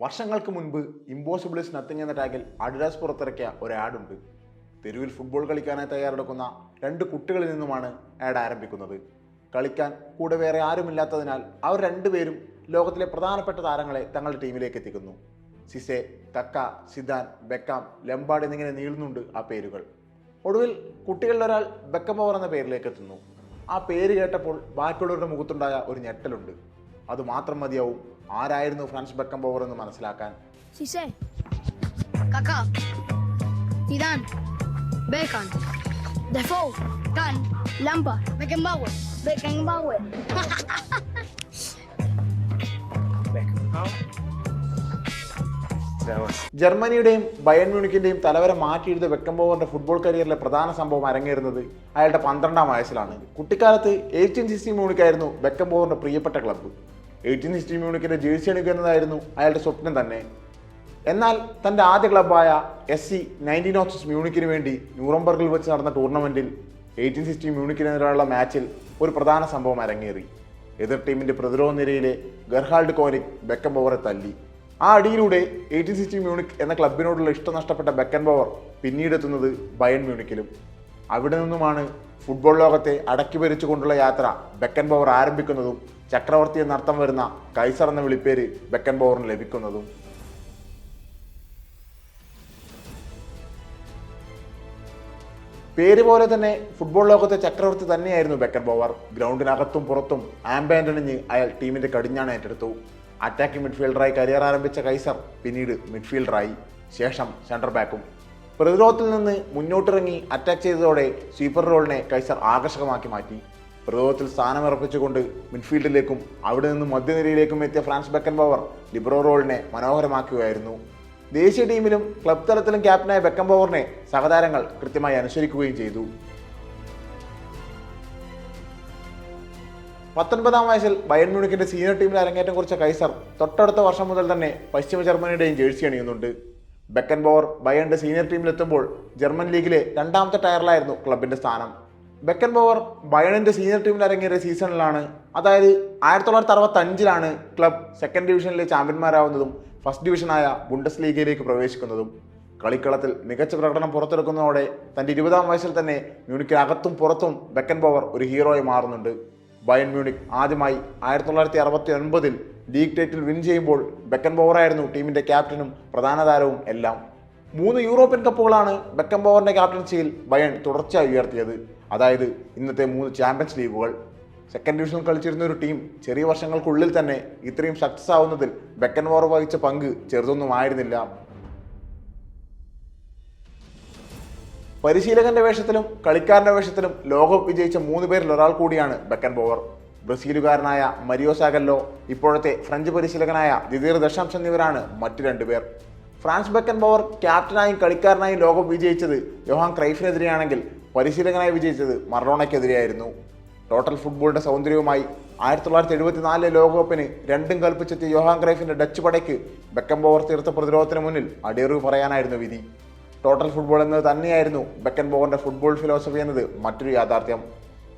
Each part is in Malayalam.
വർഷങ്ങൾക്ക് മുൻപ് ഇമ്പോസിബിൾ ഇസ് നത്തിങ് എന്ന ടാഗിൽ അഡിഡാസ് പുറത്തിറക്കിയ ഒരു ആഡുണ്ട് തെരുവിൽ ഫുട്ബോൾ കളിക്കാനായി തയ്യാറെടുക്കുന്ന രണ്ട് കുട്ടികളിൽ നിന്നുമാണ് ആഡ് ആരംഭിക്കുന്നത്. കളിക്കാൻ കൂടെ വേറെ ആരുമില്ലാത്തതിനാൽ അവർ രണ്ടുപേരും ലോകത്തിലെ പ്രധാനപ്പെട്ട താരങ്ങളെ തങ്ങളുടെ ടീമിലേക്ക് എത്തിക്കുന്നു. സിസെ കക്ക സിദാൻ ബെക്കാം ലംബാഡ് എന്നിങ്ങനെ നീളുന്നുണ്ട് ആ പേരുകൾ. ഒടുവിൽ കുട്ടികളിലൊരാൾ ബെക്കമോവർ എന്ന പേരിലേക്ക് എത്തുന്നു. ആ പേര് കേട്ടപ്പോൾ ബാക്കിയുള്ളവരുടെ മുഖത്തുണ്ടായ ഒരു ഞെട്ടലുണ്ട്. അത് മാത്രം മതിയാവും. ആരായിരുന്നു ഫ്രാൻസ് ബെക്കം പവർ എന്ന് മനസ്സിലാക്കാൻ? Beckenbauer. ജർമ്മനിയുടെയും ബയൺ മ്യൂണിക്കിന്റെയും തലവരെ മാറ്റിയെഴുത വെക്കംബോവറിന്റെ ഫുട്ബോൾ കരിയറിലെ പ്രധാന സംഭവം അരങ്ങേറുന്നത് അയാളുടെ പന്ത്രണ്ടാം വയസ്സിലാണ്. കുട്ടിക്കാലത്ത് എയ്റ്റീൻ സിക്സ്റ്റി മ്യൂണിക്കായിരുന്നു വെക്കംബോവറിന്റെ പ്രിയപ്പെട്ട ക്ലബ്ബ്. എയ്റ്റീൻ സിക്സ്റ്റി മ്യൂണിക്കിന്റെ ജേഴ്സി അണിക്കുക എന്നതായിരുന്നു അയാളുടെ സ്വപ്നം തന്നെ. എന്നാൽ തന്റെ ആദ്യ ക്ലബ്ബായ എസ് സി നയന്റീൻ ഓഫ്സ് മ്യൂണിക്കിന് വേണ്ടി ന്യൂറംബർഗിൽ വെച്ച് നടന്ന ടൂർണമെന്റിൽ എയ്റ്റീൻ സിക്സ്റ്റി മ്യൂണിക്കിനെതിരെയുള്ള മാച്ചിൽ ഒരു പ്രധാന സംഭവം അരങ്ങേറി. എതിർ ടീമിന്റെ പ്രതിരോധ നിരയിലെ ഗർഹാൾഡ് കോനിക് ബെക്കംബോവറെ തല്ലി. ആ അടിയിലൂടെ എയ്റ്റീൻ സിക്സ്റ്റി മ്യൂണിക് എന്ന ക്ലബിനോടുള്ള ഇഷ്ടം നഷ്ടപ്പെട്ട ബെക്കൻ പിന്നീട് എത്തുന്നത് ബയൺ മ്യൂണിക്കിലും. അവിടെ നിന്നുമാണ് ഫുട്ബോൾ ലോകത്തെ അടക്കി ഭരിച്ചുകൊണ്ടുള്ള യാത്ര ബെക്കൻ പവർ ആരംഭിക്കുന്നതും ചക്രവർത്തി എന്നർത്ഥം വരുന്ന കൈസർ എന്ന വിളിപ്പേര് ബെക്കൻ ബോറിന് ലഭിക്കുന്നതും. പേര് പോലെ തന്നെ ഫുട്ബോൾ ലോകത്തെ ചക്രവർത്തി തന്നെയായിരുന്നു ബെക്കൻ ബോവർ ഗ്രൗണ്ടിനകത്തും പുറത്തും ആംബാൻഡ് അണിഞ്ഞ് അയാൾ ടീമിന്റെ കടിഞ്ഞാണ് ഏറ്റെടുത്തു. അറ്റാക്കിംഗ് മിഡ്ഫീൽഡറായി കരിയർ ആരംഭിച്ച കൈസർ പിന്നീട് മിഡ്ഫീൽഡറായി ശേഷം സെന്റർ ബാക്കും പ്രതിരോധത്തിൽ നിന്ന് മുന്നോട്ടിറങ്ങി അറ്റാക്ക് ചെയ്തതോടെ സ്വീപ്പർ റോളിനെ കൈസർ ആകർഷകമാക്കി മാറ്റി. പ്രതിരോധത്തിൽ സ്ഥാനമുറപ്പിച്ചുകൊണ്ട് മിഡ്ഫീൽഡിലേക്കും അവിടെ നിന്ന് മധ്യനിരയിലേക്കും എത്തിയ ഫ്രാൻസ് ബെക്കൻ പവർ ലിബ്രോ റോളിനെ മനോഹരമാക്കുകയായിരുന്നു. ദേശീയ ടീമിലും ക്ലബ് തലത്തിലും ക്യാപ്റ്റനായ ബെക്കൻ പവറിനെ സഹതാരങ്ങൾ കൃത്യമായി അനുസരിക്കുകയും ചെയ്തു. പത്തൊൻപതാം വയസ്സിൽ ബയൺ മ്യൂണിക്കിന്റെ സീനിയർ ടീമിൽ അരങ്ങേറ്റം കുറിച്ച കൈസർ തൊട്ടടുത്ത വർഷം മുതൽ തന്നെ പശ്ചിമ ജർമ്മനിയുടെയും ജേഴ്സി അണിയുന്നുണ്ട്. ബെക്കൻ പവർ ബയണിന്റെ സീനിയർ ടീമിലെത്തുമ്പോൾ ജർമ്മൻ ലീഗിലെ രണ്ടാമത്തെ ടയറിലായിരുന്നു ക്ലബിന്റെ സ്ഥാനം. ബെക്കൻ ബോവർ ബയണിന്റെ സീനിയർ ടീമിൽ അരങ്ങേറിയ സീസണിലാണ് അതായത് ആയിരത്തി തൊള്ളായിരത്തി അറുപത്തി അഞ്ചിലാണ് ക്ലബ് സെക്കൻഡ് ഡിവിഷനിലെ ചാമ്പ്യന്മാരാവുന്നതും ഫസ്റ്റ് ഡിവിഷനായ ബുണ്ടസ് ലീഗയിലേക്ക് പ്രവേശിക്കുന്നതും. കളിക്കളത്തിൽ മികച്ച പ്രകടനം പുറത്തെടുക്കുന്നതോടെ തന്റെ ഇരുപതാം വയസ്സിൽ തന്നെ മ്യൂണിക്കിന് അകത്തും പുറത്തും ബെക്കൻ ബോവർ ഒരു ഹീറോയി മാറുന്നുണ്ട്. ബയൺ മ്യൂണിക് ആദ്യമായി ആയിരത്തി തൊള്ളായിരത്തി അറുപത്തി ഒൻപതിൽ ലീഗ് ടൈറ്റിൽ വിൻ ചെയ്യുമ്പോൾ ബെക്കൻ ബോവറായിരുന്നു ടീമിന്റെ ക്യാപ്റ്റനും പ്രധാന താരവും എല്ലാം. മൂന്ന് യൂറോപ്യൻ കപ്പുകളാണ് ബെക്കൻ ബോവറിന്റെ ക്യാപ്റ്റൻസിയിൽ ബയൺ തുടർച്ചയായി ഉയർത്തിയത്. അതായത് ഇന്നത്തെ മൂന്ന് ചാമ്പ്യൻസ് ലീഗുകൾ. സെക്കൻഡ് ഡിവിഷനിൽ കളിച്ചിരുന്ന ഒരു ടീം ചെറിയ വർഷങ്ങൾക്കുള്ളിൽ തന്നെ ഇത്രയും സക്സസ് ആവുന്നതിൽ ബെക്കൻ ബോവർ വഹിച്ച പങ്ക് ചെറുതൊന്നും ആയിരുന്നില്ല. പരിശീലകന്റെ വേഷത്തിലും കളിക്കാരന്റെ വേഷത്തിലും ലോകകപ്പ് വിജയിച്ച മൂന്ന് പേരിൽ ഒരാൾ കൂടിയാണ് ബെക്കൻ ബോവർ. ബ്രസീലുകാരനായ മരിയോ സാഗല്ലോ ഇപ്പോഴത്തെ ഫ്രഞ്ച് പരിശീലകനായ ദിദീർ ദശാംശ് എന്നിവരാണ് മറ്റു രണ്ടുപേർ ഫ്രാൻസ് ബെക്കൻ പവർ ക്യാപ്റ്റനായും കളിക്കാരനായും ലോകം വിജയിച്ചത് യോഹാൻ ക്രൈഫിനെതിരെയാണെങ്കിൽ പരിശീലകനായി വിജയിച്ചത് മറഡോണയ്ക്കെതിരെയായിരുന്നു. ടോട്ടൽ ഫുട്ബോളിന്റെ സൗന്ദര്യവുമായി ആയിരത്തി തൊള്ളായിരത്തി എഴുപത്തി നാലിലെ ലോകകപ്പിന് രണ്ടും കൽപ്പിച്ചെത്തിയ യോഹാൻ ക്രൈഫിന്റെ ഡച്ച് പടയ്ക്ക് ബെക്കൻ പവർ തീർത്ത പ്രതിരോധത്തിന് മുന്നിൽ അടിയറിവ് പറയാനായിരുന്നു വിധി. ടോട്ടൽ ഫുട്ബോൾ എന്നത് തന്നെയായിരുന്നു ബെക്കൻ പവറിന്റെ ഫുട്ബോൾ ഫിലോസഫി എന്നത് മറ്റൊരു യാഥാർത്ഥ്യം.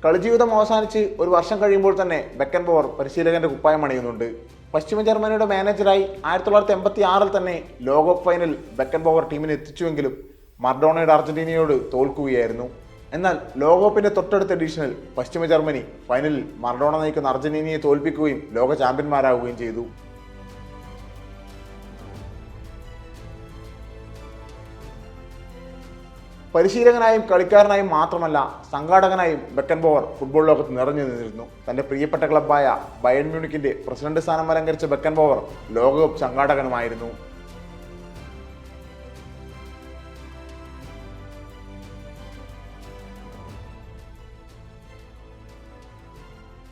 കളിജീവിതം അവസാനിച്ച് ഒരു വർഷം കഴിയുമ്പോൾ തന്നെ ബെക്കൻ പവർ പരിശീലകന്റെ കുപ്പായം അണിയുന്നുണ്ട്. പശ്ചിമ ജർമ്മനിയുടെ മാനേജറായി ആയിരത്തി തൊള്ളായിരത്തി എൺപത്തി ആറിൽ തന്നെ ലോകകപ്പ് ഫൈനൽ ബെക്കൻ ബോവർ ടീമിനെ എത്തിച്ചുവെങ്കിലും മർഡോണയുടെ അർജന്റീനയോട് തോൽക്കുകയായിരുന്നു. എന്നാൽ ലോകകപ്പിന്റെ തൊട്ടടുത്ത എഡിഷനിൽ പശ്ചിമ ജർമ്മനി ഫൈനലിൽ മർഡോണ നയിക്കുന്ന അർജന്റീനയെ തോൽപ്പിക്കുകയും ലോക ചാമ്പ്യന്മാരാകുകയും ചെയ്തു. പരിശീലകനായും കളിക്കാരനായും മാത്രമല്ല സംഘാടകനായും ബെക്കൻ ബോവർ ഫുട്ബോൾ ലോകത്ത് നിറഞ്ഞു നിന്നിരുന്നു. തന്റെ പ്രിയപ്പെട്ട ക്ലബ്ബായ ബയൺ മ്യൂണിക്കിന്റെ പ്രസിഡന്റ് സ്ഥാനം അലങ്കരിച്ച ബെക്കൻ ബോവർ ലോകകപ്പ് സംഘാടകനുമായിരുന്നു.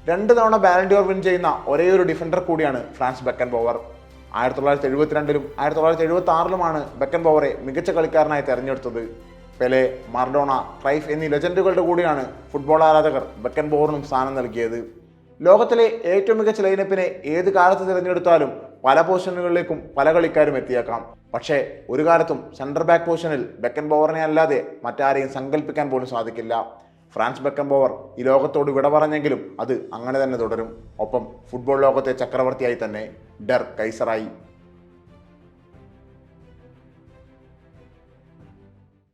രണ്ട് തവണ ബാലൻഡിയോർ വിൻ ചെയ്യുന്ന ഒരേ ഒരു ഡിഫൻഡർ കൂടിയാണ് ഫ്രാൻസ് ബെക്കൻ ബോവർ ആയിരത്തി തൊള്ളായിരത്തി എഴുപത്തിരണ്ടിലും ആയിരത്തി തൊള്ളായിരത്തി എഴുപത്തി ആറിലുമാണ് ബെക്കൻ ബോവറെ മികച്ച കളിക്കാരനായി തെരഞ്ഞെടുത്തത്. പെലെ മർഡോണ ക്രൈഫ് എന്നീ ലെജൻഡുകളുടെ കൂടിയാണ് ഫുട്ബോൾ ആരാധകർ ബെക്കൻ ബോറിനും സ്ഥാനം നൽകിയത്. ലോകത്തിലെ ഏറ്റവും മികച്ച ലൈനപ്പിനെ ഏത് കാലത്ത് തിരഞ്ഞെടുത്താലും പല പൊസിഷനുകളിലേക്കും പല കളിക്കാരും എത്തിയേക്കാം. പക്ഷേ ഒരു കാലത്തും സെൻട്രൽ ബാക്ക് പൊസിഷനിൽ ബെക്കൻ ബോവറിനെ അല്ലാതെ മറ്റാരെയും സങ്കല്പിക്കാൻ പോലും സാധിക്കില്ല. ഫ്രാൻസ് ബെക്കൻ ബോവർ ഈ ലോകത്തോട് വിട പറഞ്ഞെങ്കിലും അത് അങ്ങനെ തന്നെ തുടരും. ഒപ്പം ഫുട്ബോൾ ലോകത്തെ ചക്രവർത്തിയായി തന്നെ ഡെർ കൈസറായി.